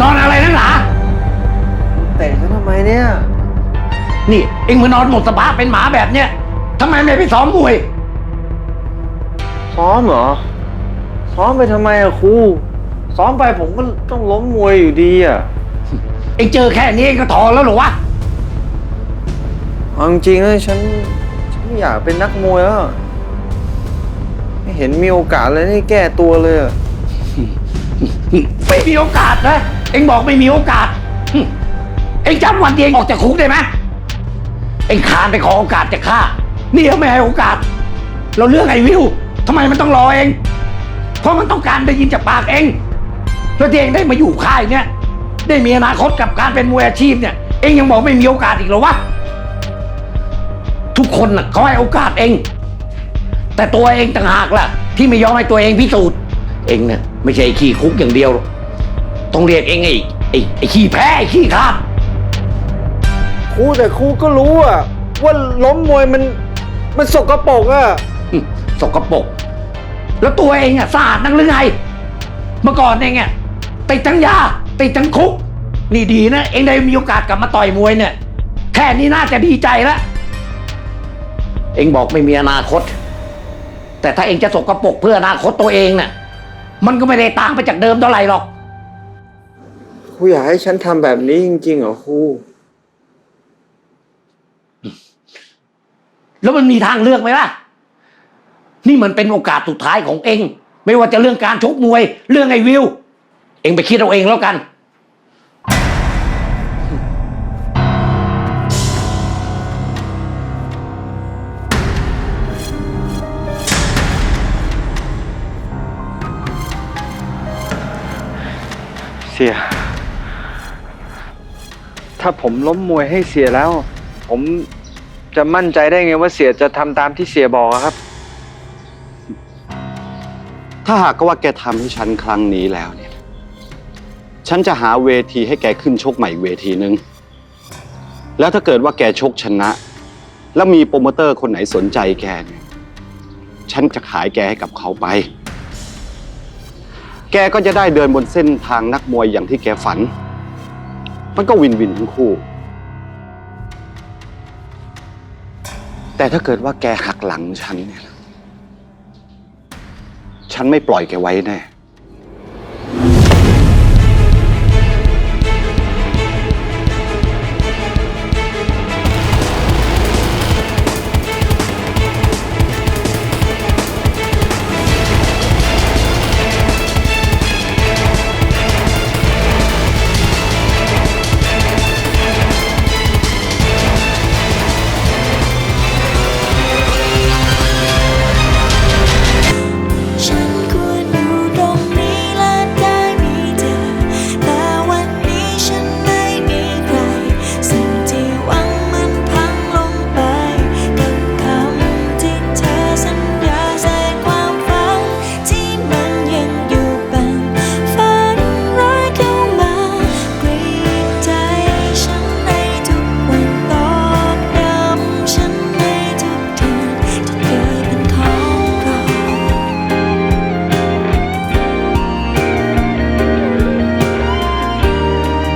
นอนอะไรนักหนาแต่ฉันทำไมเนี่ย นี่ เอ็งมานอนหมดสภาพเป็นหมาแบบเนี้ยทำไมไม่ไปซ้อมมวย ซ้อมเหรอ ซ้อมไปทำไมอะครู ซ้อมไปผมก็ต้องล้มมวยอยู่ดีอะเอ็งเจอแค่นี้เอ็งก็ทอแล้วเหรอวะ เอาจริงๆนะฉันฉันไม่อยากเป็นนักมวยแล้วอะไม่เห็นมีโอกาสเลยให้แก้ตัวเลยอะ ไม่มีโอกาสนะ เอ็งบอกไม่มีโอกาสหึเอ็งจำวันที่เอ็งออกจากคุกได้ไหมเอ็งคานไปขอโอกาสจากข้านี่เขาไม่ให้โอกาส เราเรื่องไอ้วิวทำไมมันต้องรอเอง เพราะมันต้องการได้ยินจากปากเองแล้วที่เองได้มาอยู่ค่ายเนี่ย ได้มีอนาคตกับการเป็นมวยอาชีพเนี่ย เองยังบอกไม่มีโอกาสอีกเหรอวะ ทุกคนน่ะเขาให้โอกาสเอง แต่ตัวเองต่างหากล่ะ ที่ไม่ยอมให้ตัวเองพิสูจน์ เองเนี่ยไม่ใช่ขี้คุกอย่างเดียวหรอก ต้องเรียกเองไอ้ไอ้ไอ้ขี้แพ้ไอ้ขี้คลาดครูแต่ครูก็รู้อะว่าล้มมวยมันมันสกปรกอะหึสกปรกแล้วตัวเองอะสะอาดนักหรือไง เมื่อก่อนเองอะติดทั้งยาติดทั้งคุก นี่ดีนะ เองได้มีโอกาสกลับมาต่อยมวยเนี่ย แค่นี้น่าจะดีใจแล้วเองบอกไม่มีอนาคต แต่ถ้าเองจะสกปรกเพื่ออนาคตตัวเองเนี่ยมันก็ไม่ได้ต่างไปจากเดิมเท่าไหร่หรอก ครูอยากให้ฉันทำแบบนี้จริงๆเหรอครูแล้วมันมีทางเลือกไหมล่ะ นี่มันเป็นโอกาสสุดท้ายของเอง ไม่ว่าจะเรื่องการชกมวย เรื่องไอ้วิว เองไปคิดเอาเองแล้วกัน เสีย ถ้าผมล้มมวยให้เสียแล้ว ผมจะมั่นใจได้ไงว่าเสียจะทำตามที่เสียบอกอะครับ ถ้าหากว่าแกทำให้ฉันครั้งนี้แล้วเนี่ย ฉันจะหาเวทีให้แกขึ้นชกใหม่เวทีหนึ่งแล้วถ้าเกิดว่าแกชกชนะ แล้วมีโปรโมเตอร์คนไหนสนใจแกเนี่ยฉันจะขายแกให้กับเขาไป แกก็จะได้เดินบนเส้นทางนักมวยอย่างที่แกฝัน มันก็วินวินทั้งคู่ แต่ถ้าเกิดว่าแกหักหลังฉันเนี่ย ฉันไม่ปล่อยแกไว้แน่